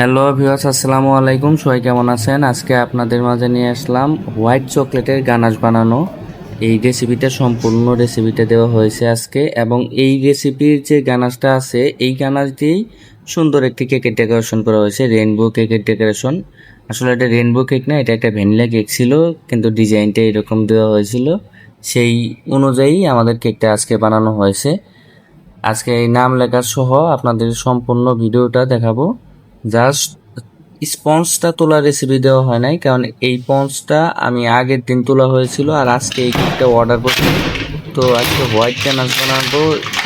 Hello viewers আসসালামু আলাইকুম। সবাই কেমন আছেন? আজকে আপনাদের মাঝে নিয়ে আসলাম হোয়াইট চকলেটের গানাশ বানানো। এই রেসিপিটা সম্পূর্ণ রেসিপিটা দেওয়া হয়েছে আজকে এবং এই রেসিপির যে গানাশটা আছে, এই গানাশ দিয়েই সুন্দর একটি কেকের ডেকোরেশন করা হয়েছে রেইনবো কেকের ডেকোরেশন আসলে এটা রেইনবো কেক না, এটা একটা ভ্যানিলা কেক ছিল, কিন্তু ডিজাইনটা এরকম দেওয়া হয়েছিল। সেই অনুযায়ী আমাদের কেকটা আজকে বানানো হয়েছে। আজকে এই নাম লেখা সহ আপনাদের সম্পূর্ণ ভিডিওটা দেখাবো। জাস্ট স্পঞ্জটা তোলার রেসিপি দেওয়া হয় নাই, কারণ এই স্পঞ্জটা আমি আগের দিন তোলা হয়েছিল আর আজকে এই কেকটা অর্ডার করছি। তো আজকে হোয়াইট ক্যানাস বানাবো,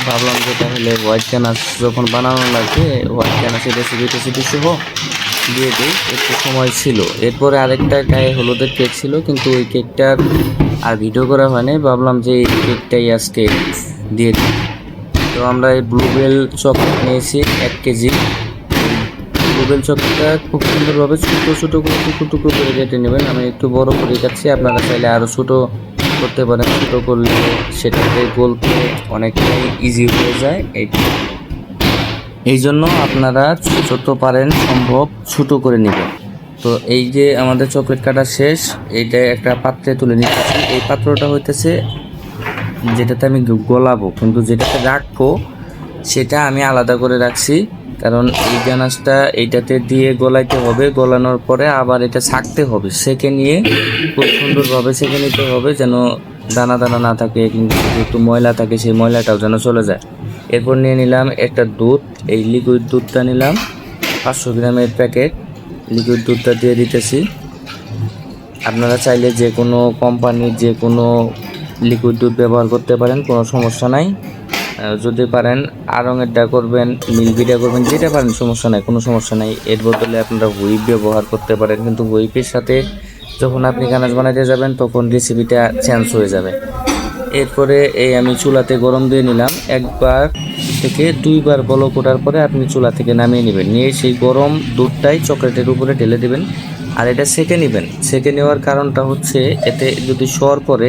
ভাবলাম যে তাহলে হোয়াইট ক্যানাস যখন বানানো লাগবে হোয়াইট ক্যানাসের রেসিপি টেসিপি সহ দিয়ে দিই, একটু সময় ছিল। এরপরে আরেকটা গায়ে হলুদের কেক ছিল, কিন্তু ওই কেকটার আর ভিডিও করা হয়নি ভাবলাম যে এই কেকটাই আজকে দিয়ে দিই। তো আমরা এই ব্লুবেল চকলেট নিয়েছি, এক কেজি। গুগল চকটা খুব সুন্দরভাবে ছোটো ছোটো করে টুকরো টুকরো করে কেটে নেবেন। আমি একটু বড় করে কাটছি, আপনারা চাইলে আরও ছোটো করতে পারেন। ছোটো করলে সেটাতে গলতে অনেকটাই ইজি হয়ে যায়। এই এই জন্য আপনারা যত পারেন সম্ভব ছোটো করে নেবেন। তো এই যে আমাদের চকলেট কাটা শেষ, এইটা একটা পাত্রে তুলে নিতেছি এই পাত্রটা হইতেছে যেটাতে আমি গলাবো। কিন্তু যেটাতে রাখব, সেটা আমি আলাদা করে রাখছি। কারণ এই গানাসটা এইটাতে দিয়ে গলাইতে হবে, গলানোর পরে আবার এটা ছাকতে হবে। সেকে নিয়ে খুব সুন্দরভাবে সেকে নিতে হবে যেন দানা দানা না থাকে কিন্তু একটু ময়লা থাকে সেই ময়লাটাও যেন চলে যায়। এরপর নিয়ে নিলাম একটা দুধ, এই লিকুইড দুধটা নিলাম, পাঁচশো গ্রামের প্যাকেট লিকুইড দুধটা দিয়ে দিতেছি। আপনারা চাইলে যে কোনো কোম্পানির যে কোনো লিকুইড দুধ ব্যবহার করতে পারেন, কোনো সমস্যা নাই। যদি পারেন আরঙেরটা করবেন, মিল্কিটা করবেন, যেটা পারেন, সমস্যা নাই, কোনো সমস্যা নাই। এর বদলে আপনারা হুইপ ব্যবহার করতে পারেন, কিন্তু হুইপের সাথে যখন আপনি গানাজ বানাইতে যাবেন, তখন রেসিপিটা চেঞ্জ হয়ে যাবে। এরপরে এই আমি চুলাতে গরম দিয়ে নিলাম। একবার থেকে দুইবার বলো কোটার পরে আপনি চুলা থেকে নামিয়ে নেবেন। নিয়ে সেই গরম দুধটাই চকলেটের উপরে ঢেলে দেবেন আর এটা সেকে নেবেন। সেকে নেওয়ার কারণটা হচ্ছে এতে যদি সর পরে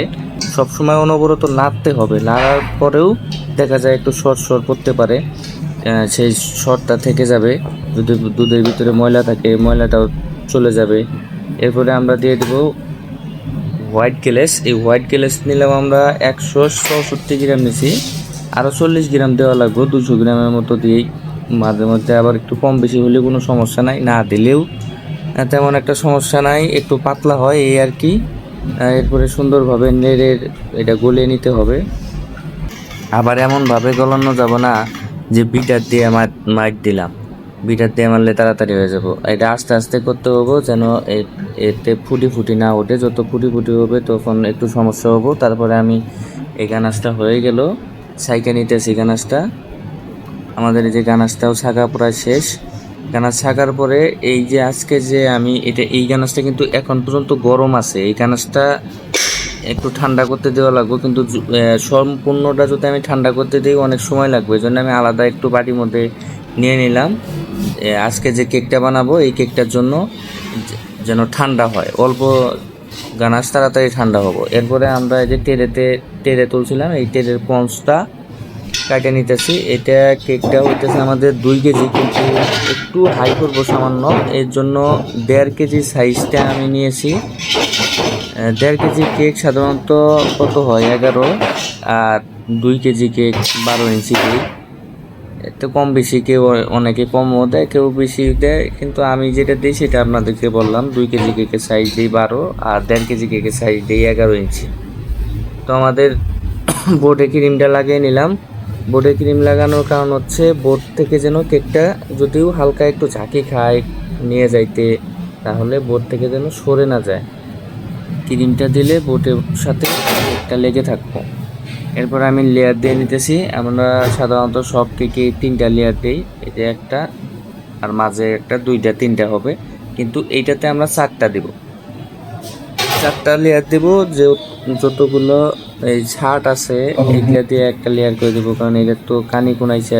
সবসময় অনবরত নাড়তে হবে। নাড়ার পরেও দেখা যায় একটু সর সর পড়তে পারে। সেই সরটা থেকে যাবে। যদি দুধের ভিতরে ময়লা থাকে, ময়লাটাও চলে যাবে। এরপরে আমরা দিয়ে দেবো হোয়াইট গ্যালেস এই হোয়াইট গ্যালেস নিলাম আমরা একশো চৌষট্টি গ্রাম নিছি। আরও চল্লিশ গ্রাম দেওয়া লাগবে। দুশো গ্রামের মতো দিয়েই। মাঝে মধ্যে আবার একটু কম বেশি হলে কোনো সমস্যা নাই। না দিলেও তেমন একটা সমস্যা নাই। একটু পাতলা হয় এই আর কি। এরপরে সুন্দরভাবে নেড়ে এটা গলিয়ে নিতে হবে। আবার এমনভাবে গলানো যাব না যে বিটার দিয়ে মাইট দিলাম। বিটার দিয়ে মারলে তাড়াতাড়ি হয়ে যাব। এটা আস্তে আস্তে করতে হব যেন এতে ফুটি ফুটি না ওঠে। যত ফুটি ফুটি হবে তখন একটু সমস্যা হব। তারপরে আমি এই গানাসটা হয়ে গেল। সাইকে নিতেছি গানাসটা আমাদের এই যে গানাসটাও ছাকা প্রায় শেষ। গানাস ছাকার পরে এই যে আজকে যে আমি এটা, এই গানাসটা কিন্তু এখন পর্যন্ত গরম আছে। এই গানাসটা একটু ঠান্ডা করতে দেওয়া লাগবে, কিন্তু সম্পূর্ণটা যদি আমি ঠান্ডা করতে দিই অনেক সময় লাগবে এই জন্য আমি আলাদা একটু বাটির মধ্যে নিয়ে নিলাম। আজকে যে কেকটা বানাবো, এই কেকটার জন্য যেন ঠান্ডা হয়, অল্প গানাস তাড়াতাড়ি ঠান্ডা হব। এরপরে আমরা এই যে টেরেতে, টেরে তুলছিলাম, এই টেরের পঞ্চটা কাটে নিতেছি। এটা কেকটা হইতেছে আমাদের দুই কেজি, কিন্তু একটু হাই করব সামান্য, এর জন্য দেড় কেজি সাইজটা আমি নিয়েছি। দেড় কেজি কেক সাধারণত কত হয়? এগারো আর দুই কেজি কেক বারো ইঞ্চি কেক। একটু কম বেশি কেউ অনেকে কমও দেয়, কেউ বেশি দেয়। কিন্তু আমি যেটা দিই সেটা আপনাদেরকে বললাম, দুই কেজি কেকের সাইজ দিই বারো আর দেড় কেজি কেকের সাইজ দিই এগারো ইঞ্চি। তো আমাদের বোর্ডে ক্রিমটা লাগিয়ে নিলাম। বোর্ডে ক্রিম লাগানোর কারণ হচ্ছে বোর্ড থেকে যেন কেকটা যদিও হালকা একটু ঝাঁকি খায় নিয়ে যাইতে, তাহলে বোর্ড থেকে যেন সরে না যায়। ক্রিমটা দিলে বোটের সাথে একটা লেগে থাকব। এরপর আমি লেয়ার দিয়ে নিতেছি। আমরা সাধারণত সব কেকে তিনটা লেয়ার দিই। এটা একটা, আর মাঝে একটা, দুইটা, তিনটা হবে। কিন্তু এইটাতে আমরা চারটা দেব। চারটা লেয়ার দেব, যে যতগুলো এই ছাট আছে, এগুলা দিয়ে একটা লেয়ার করে দেবো। কারণ এটা তো কানি কোনাইছে,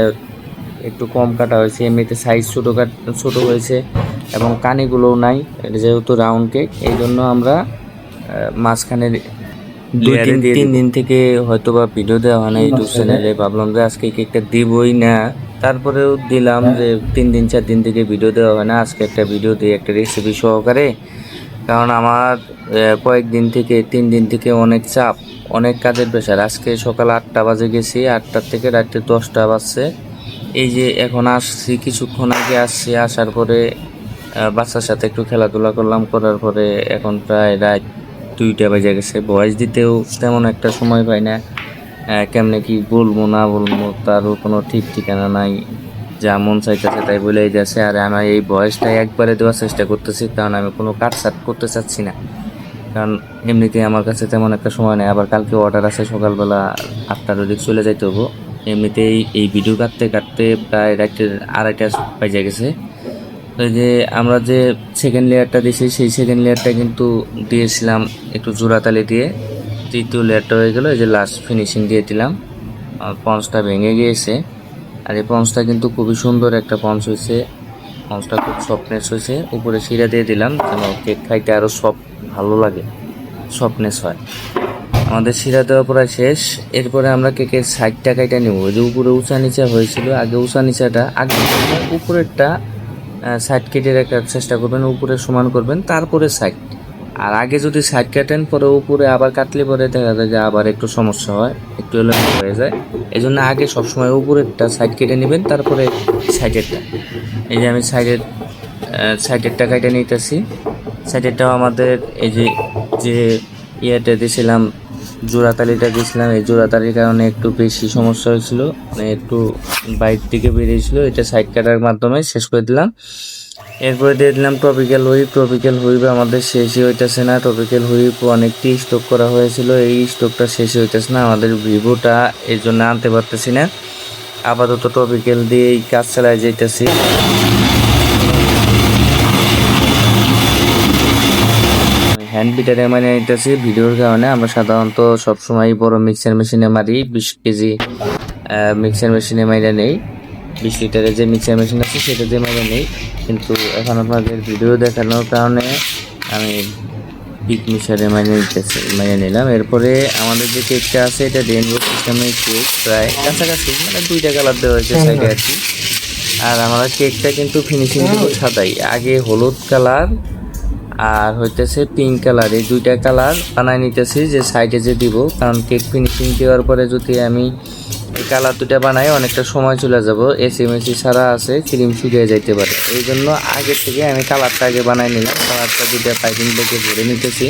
একটু কম কাটা হয়েছে। এমনিতে সাইজ ছোটো কাট ছোটো হয়েছে এবং কানিগুলোও নাই। যেহেতু রাউন্ড কেক এই জন্য আমরা আহ, মাঝখানে দুই তিন তিন দিন থেকে হয়তো বা ভিডিও দেওয়া হয় না ইউটিউব চ্যানেলে ভাবলাম যে আজকে কেকটা দিবই না। তারপরেও দিলাম যে তিন দিন চার দিন থেকে ভিডিও দেওয়া হয় না। আজকে একটা ভিডিও দিই একটা রেসিপি সহকারে। কারণ আমার কয়েকদিন থেকে তিন দিন থেকে অনেক চাপ অনেক কাজের প্রেশার। আজকে সকাল আটটা বাজে গেছি আটটার থেকে রাত্রে দশটা বাজছে। এই যে এখন আসছি কিছুক্ষণ আগে আসছি আসার পরে বাচ্চার সাথে একটু খেলাধুলা করলাম। করার পরে এখন প্রায় রাত দুইটা বেজে গেছে। ভয়েস দিতেও তেমন একটা সময় পাই না। কেমনে কি বলব, না বলব, তারও কোনো ঠিক ঠিকানা নাই। যা মন চাইতেছে তাই বলেই যাচ্ছে। আর আমি এই বয়সটাই একবারে দেওয়ার চেষ্টা করতেছি, কারণ আমি কোনো কাট সাট করতে চাচ্ছি না। কারণ এমনিতে আমার কাছে তেমন একটা সময় নেই। আবার কালকে অর্ডার আছে, সকালবেলা আটটার ওদিক চলে যাইতে হব। এমনিতেই এই ভিডিও কাটতে কাটতে প্রায় রাত্রের আড়াইটা বাজে গেছে। যে আমরা যে সেকেন্ড লেয়ারটা দিয়েছি, সেই সেকেন্ড লেয়ারটা কিন্তু দিয়েছিলাম একটু জোড়াতালি দিয়ে। তৃতীয় লেয়ারটা হয়ে গেলো, এই যে লাস্ট ফিনিশিং দিয়ে দিলাম। পঞ্চটা ভেঙে গিয়েছে। আর এই পঞ্চটা কিন্তু খুবই সুন্দর একটা পঞ্চ হয়েছে। পঞ্চটা খুব সফটনেস হয়েছে। উপরে শিরা দিয়ে দিলাম যেন কেক খাইতে আরও সফট, ভালো লাগে সফটনেস হয়। আমাদের শিরা দেওয়া প্রায় শেষ। এরপরে আমরা কেকের সাইডটা কাইটা নেব। যে উপরে উঁচা নিচা হয়েছিল, আগে উঁচা নিচাটা, আগে উপরেরটা সাইড কেটে রাখার চেষ্টা করবেন, উপরে সমান করবেন, তারপরে সাইড আর আগে যদি সাইড কাটেন, পরে উপরে আবার কাটলে পরে দেখা যায় যে আবার একটু সমস্যা হয়, একটু এলোমেলো হয়ে যায়। এই জন্য আগে সবসময় উপরেরটা সাইড কেটে নেবেন, তারপরে সাইডেরটা এই যে আমি সাইডের সাইডেরটা কেটে নিতেছি। সাইডেরটাও আমাদের এই যে যে ইয়েটা দিয়েছিলাম জোড়াতালিটা দিয়েছিলাম এই জোড়াতালির কারণে একটু বেশি সমস্যা হয়েছিল। মানে একটু বাইর থেকে বেরিয়েছিল। এটা সাইড কাটার মাধ্যমে শেষ করে দিলাম। এরপরে দিয়ে দিলাম টপিক্যাল হুইপ টপিক্যাল হুইপ আমাদের শেষই হইতেছে না। টপিক্যাল হুইপ অনেকটি স্টক করা হয়েছিল। এই স্টকটা শেষ হইতেছে না। আমাদের ভিভোটা এর জন্য আনতে পারতেছি না। আপাতত টপিক্যাল দিয়েই কাজ চালায় যাইতেছি। হ্যান্ড বিটারে মানে নিতেছি ভিডিওর কারণে আমরা সাধারণত সবসময় বড় মিক্সার মেশিনে মারি বিশ কেজি মিক্সার মেশিনে মাইরা নেই। বিশ লিটারের যে মিক্সার মেশিন আছে সেটা দিয়ে মাইরা নেই। কিন্তু এখন আপনাদের ভিডিও দেখানোর কারণে আমি পিক মিক্সারে মাইনে নিতেছি মাইনে নিলাম। এরপরে আমাদের যে কেকটা আছে এটা রেনবো সিস্টেমের কেক প্রায় কাছাকাছি মানে দুইটা কালার দেওয়া হয়েছে সাইডে আর কি। আর আমরা কেকটা কিন্তু ফিনিশিং সাদাই আগে হলুদ কালার আর হইতেছে পিঙ্ক কালার এই দুইটা কালার বানাই নিতেছি যে সাইডে যে দিব, কারণ কেক ফিনিশিং দেওয়ার পরে যদি আমি এই কালার দুটা বানাই, অনেকটা সময় চলে যাব। এসি মেসি ছাড়া আছে ক্রিম শুকিয়ে যাইতে পারে। এই জন্য আগে থেকে আমি কালারটা আগে বানাই নিলাম। কালারটা দুটা পাইপিং ব্যাগে ভরে নিতেছি।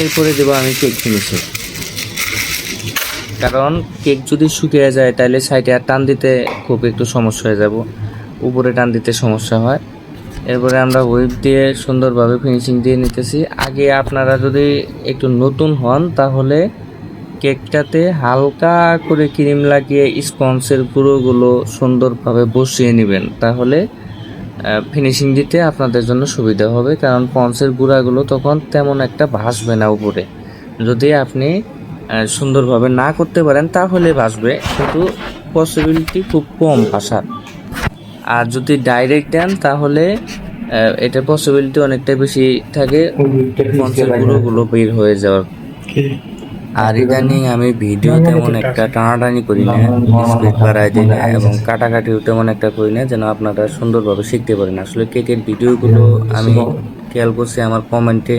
এরপরে দেবো আমি কেক ফিনিশিং কারণ কেক যদি শুকিয়ে যায়, তাহলে সাইডে আর টান দিতে খুব একটু সমস্যা হয়ে যাব। উপরে টান দিতে সমস্যা হয়। এরপরে আমরা হুইপ দিয়ে সুন্দরভাবে ফিনিশিং দিয়ে নিতেছি। আগে আপনারা যদি একটু নতুন হন, তাহলে কেকটাতে হালকা করে ক্রিম লাগিয়ে স্পঞ্জের গুঁড়োগুলো সুন্দরভাবে বসিয়ে নেবেন। তাহলে ফিনিশিং দিতে আপনাদের জন্য সুবিধা হবে, কারণ পঞ্চের গুঁড়াগুলো তখন তেমন একটা ভাসবে না উপরে। যদি আপনি সুন্দরভাবে না করতে পারেন, তাহলে ভাসবে, কিন্তু পসিবিলিটি খুব কম ভাসার। আর যদি ডাইরেক্ট দেন তাহলে এটার পসিবিলিটি অনেকটা বেশি থাকে। গুঁড়োগুলো বের হয়ে যাওয়ার। আর ইদানিং আমি ভিডিও তেমন একটা টানাটানি করি না। স্পিড বাড়াই দিই না এবং কাটাকাটিও তেমন একটা করি না যেন আপনারা সুন্দরভাবে শিখতে পারেন। আসলে কেকের ভিডিওগুলো আমি খেয়াল করছি আমার কমেন্টে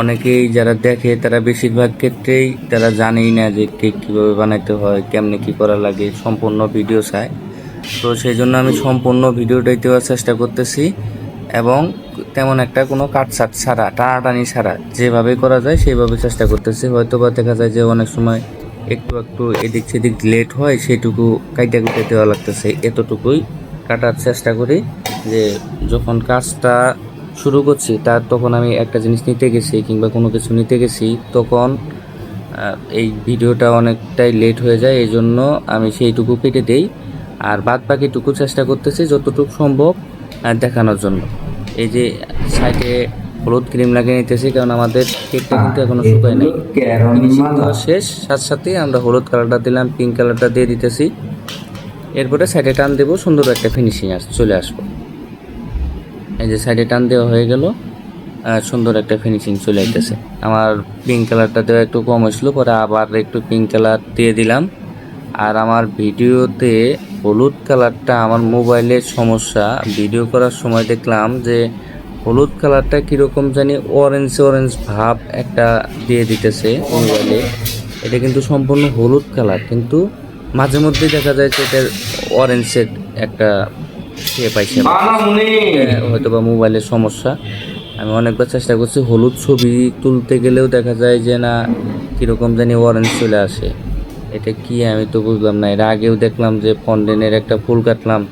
অনেকেই যারা দেখে তারা বেশিরভাগ ক্ষেত্রেই তারা জানেই না যে কেক কীভাবে বানাইতে হয় কেমনে কী করা লাগে সম্পূর্ণ ভিডিও চায়। তো সেই জন্য আমি সম্পূর্ণ ভিডিওটাই দেওয়ার চেষ্টা করতেছি এবং তেমন একটা কোনো কাটছাট ছাড়া, টানাটানি ছাড়া যেভাবে করা যায় সেইভাবে চেষ্টা করতেছি। হয়তো বা দেখা যায় যে অনেক সময় একটু একটু এদিক সেদিক লেট হয় সেটুকু কাইটা কুটে দেওয়া লাগতেছে। এতটুকুই কাটার চেষ্টা করি যে যখন কাজটা শুরু করছি তার তখন আমি একটা জিনিস নিতে গেছি কিংবা কোনো কিছু নিতে গেছি, তখন এই ভিডিওটা অনেকটাই লেট হয়ে যায়। এই জন্য আমি সেইটুকু কেটে দেই। আর বাদ বাকিটুকু চেষ্টা করতেছি যতটুকু সম্ভব দেখানোর জন্য। এই যে সাইডে হলুদ ক্রিম লাগিয়ে নিতেছি কারণ আমাদের কেকটা কিন্তু এখনও শুকায় নাই। শেষ। সাথে সাথে আমরা হলুদ কালারটা দিলাম পিঙ্ক কালারটা দিয়ে দিতেছি। এরপরে সাইডে টান দেবো সুন্দর একটা ফিনিশিং আস চলে আসব। এই যে সাইডে টান দেওয়া হয়ে গেল সুন্দর একটা ফিনিশিং চলে আসতেছে আমার পিঙ্ক কালারটা দেওয়া একটু কম হয়েছিল পরে আবার একটু পিঙ্ক কালার দিয়ে দিলাম। আর আমার ভিডিওতে হলুদ কালারটা আমার মোবাইলের সমস্যা। ভিডিও করার সময় দেখলাম যে হলুদ কালারটা কীরকম জানি অরেঞ্জ অরেঞ্জ ভাব একটা দিয়ে দিতেছে মোবাইলে। এটা কিন্তু সম্পূর্ণ হলুদ কালার কিন্তু মাঝে মধ্যে দেখা যায় যে এটার অরেঞ্জের একটা ইয়ে পাইছে হয়তো বা মোবাইলের সমস্যা। আমি অনেকবার চেষ্টা করছি হলুদ ছবি তুলতে গেলেও দেখা যায় যে না কীরকম জানি অরেঞ্জ চলে আসে। এটা কি আমি তো বুঝলাম না। এর আগেও দেখলাম যে ফন্ডেনের একটা ফুল কাটলাম।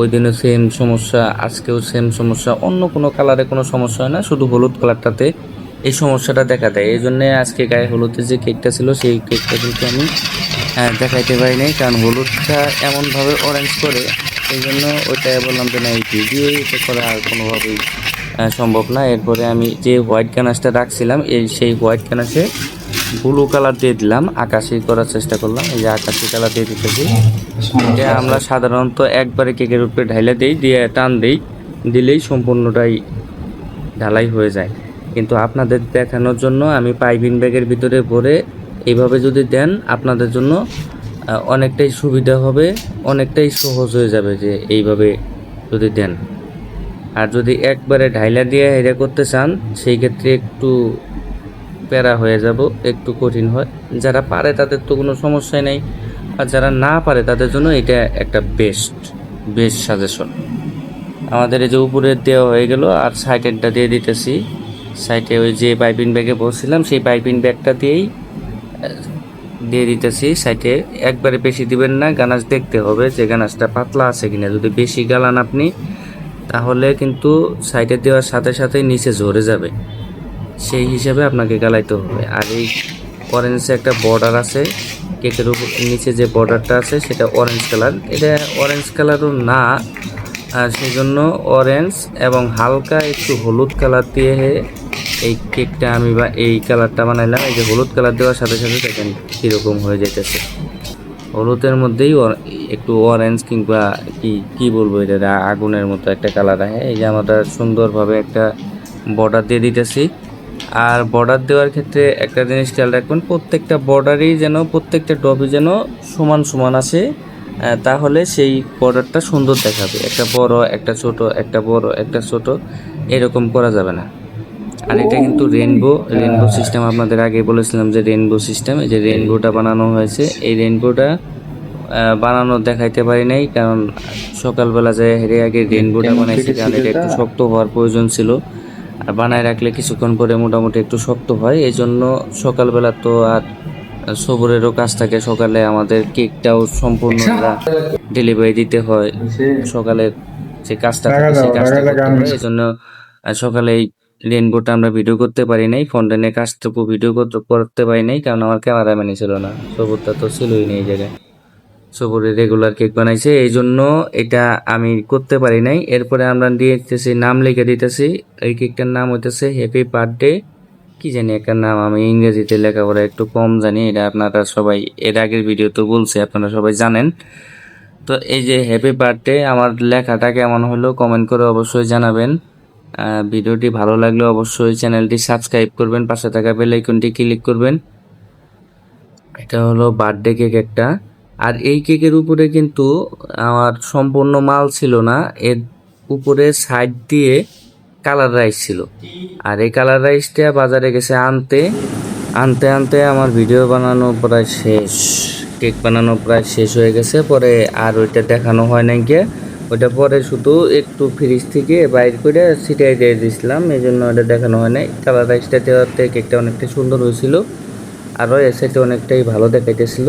ওই দিনও সেম সমস্যা, আজকেও সেম সমস্যা। অন্য কোনো কালারে কোনো সমস্যা হয় না, শুধু হলুদ কালারটাতে এই সমস্যাটা দেখা দেয়। এই জন্যে আজকে গায়ে হলুদের যে কেকটা ছিল, সেই কেকটা কিন্তু আমি দেখাইতে পারি নাই কারণ হলুদটা এমনভাবে অরেঞ্জ করে, এই জন্য ওইটা বললাম যে না, এই ভিডিও এটা করা আর কোনোভাবেই সম্ভব না। এরপরে আমি যে হোয়াইট কানাসটা রাখছিলাম, এই সেই হোয়াইট কানাসে ব্লু কালার দিয়ে দিলাম, আকাশি করার চেষ্টা করলাম, এই যে আকাশি কালার দিয়ে দিতেছি। এটা আমরা সাধারণত একবারে কেকের উপরে ঢাইলে দিই, দিয়ে টান দিই, দিলেই সম্পূর্ণটাই ঢালাই হয়ে যায়। কিন্তু আপনাদের দেখানোর জন্য আমি পাইপিং ব্যাগের ভিতরে ভরে এইভাবে যদি দেন, আপনাদের জন্য অনেকটাই সুবিধা হবে, অনেকটাই সহজ হয়ে যাবে যে এইভাবে যদি দেন। আর যদি একবারে ঢাইলা দিয়ে এটা করতে চান, সেই ক্ষেত্রে একটু প্যারা হয়ে যাব, একটু কঠিন হয়। যারা পারে তাদের তো কোনো সমস্যাই নেই। আর যারা না পারে তাদের জন্য এটা একটা বেস্ট বেস্ট সাজেশন আমাদের এই যে উপরে দেওয়া হয়ে গেল, আর সাইডেরটা দিয়ে দিতেছি। সাইডে ওই যে পাইপিং ব্যাগে বসছিলাম, সেই পাইপিং ব্যাগটা দিয়েই দিয়ে দিতেছি। সাইডে একবারে বেশি দিবেন না গানাজ দেখতে হবে যে গানাজটা পাতলা আছে কিনা। যদি বেশি গালান আপনি, তাহলে কিন্তু সাইডে দেওয়ার সাথে সাথে নিচে ঝরে যাবে। সেই হিসাবে আপনাকে গালাইতে হবে। আর এই অরেঞ্জে একটা বর্ডার আছে, কেকের উপর, নিচে যে বর্ডারটা আছে সেটা অরেঞ্জ কালার এটা অরেঞ্জ কালারও না, আর সেই জন্য অরেঞ্জ এবং হালকা একটু হলুদ কালার দিয়ে এই কেকটা আমি বা এই কালারটা বানাইলাম। এই যে হলুদ কালার দেওয়ার সাথে সাথে দেখেন কীরকম হয়ে যেতেছে হলুদের মধ্যেই একটু অরেঞ্জ কিংবা কি কি বলব এটা আগুনের মতো একটা কালার আছে এই যে আমরা সুন্দরভাবে একটা বর্ডার দিয়ে দিতেছি। আর বর্ডার দেওয়ার ক্ষেত্রে একটা জিনিস খেয়াল রাখবেন, প্রত্যেকটা বর্ডারই যেন, প্রত্যেকটা ডবই যেন সমান সমান আসে তাহলে সেই বর্ডারটা সুন্দর দেখাবে। একটা বড়, একটা ছোট, একটা বড়, একটা ছোট, এরকম করা যাবে না। আর এটা কিন্তু রেনবো রেনবো সিস্টেম আপনাদের আগে বলেছিলাম যে রেনবো সিস্টেম এই যে রেনবোটা বানানো হয়েছে, এই রেনবোটা বানানো দেখাইতে পারি নাই, কারণ সকালবেলা যে হেরে আগে রেনবোটা বানাইছি, কারণ এটা একটু শক্ত হওয়ার প্রয়োজন ছিল। আর বানায় রাখলে কিছুক্ষণ পরে মোটামুটি একটু শক্ত হয়। এই জন্য সকালবেলা তো আর সবরেরও কাজ থাকে। সকালে আমাদের কেকটাও সম্পূর্ণ ডেলিভারি দিতে হয়। সকালে যে কাজটা থাকে সেই কাজটা এই জন্য সকালে এই রেনবোটা আমরা ভিডিও করতে পারি নাই। ফন্টেনের কাজটুকু ভিডিও করতে করতে পারি নাই কারণ আমার ক্যামেরা ক্যামেরাম্যানই ছিল না। সবুরটা তো ছিলই নেই এই জায়গায়। সবুরে রেগুলার কেক বানাইছে এই জন্য এটা আমি করতে পারি নাই। এরপরে আমরা দিয়ে দিতেছি নাম লিখে দিতেছি। এই কেকটার নাম হইতেছে হ্যাপি বার্থডে কি জানি একটা নাম, আমি ইংরেজিতে লেখাপড়া একটু কম জানি, এটা আপনারা সবাই, এর আগের ভিডিও তো বলছে, আপনারা সবাই জানেন। তো এই যে হ্যাপি বার্থডে আমার লেখাটা কেমন হলো কমেন্ট করে অবশ্যই জানাবেন। ভিডিওটি ভালো লাগলে অবশ্যই চ্যানেলটি সাবস্ক্রাইব করবেন, পাশে থাকা বেল আইকনটি ক্লিক করবেন। এটা হলো বার্থডে কেক একটা। আর এই কেকের উপরে কিন্তু আমার সম্পূর্ণ মাল ছিল না, এর উপরে সাইড দিয়ে কালার রাইস ছিল। আর এই কালার রাইসটা বাজারে গেছে আনতে আনতে আনতে আমার ভিডিও বানানো প্রায় শেষ কেক বানানো প্রায় শেষ হয়ে গেছে। পরে আর ওইটা দেখানো হয় নাই গিয়ে। ওইটা পরে শুধু একটু ফ্রিজ থেকে বাইর করে ছিটাই দিয়ে দিয়েছিলাম এই জন্য ওটা দেখানো হয় নাই। কালার রাইসটা দেওয়াতে কেকটা অনেকটা সুন্দর হয়েছিল, আরও এর সাইডে অনেকটাই ভালো দেখাইতেছিল।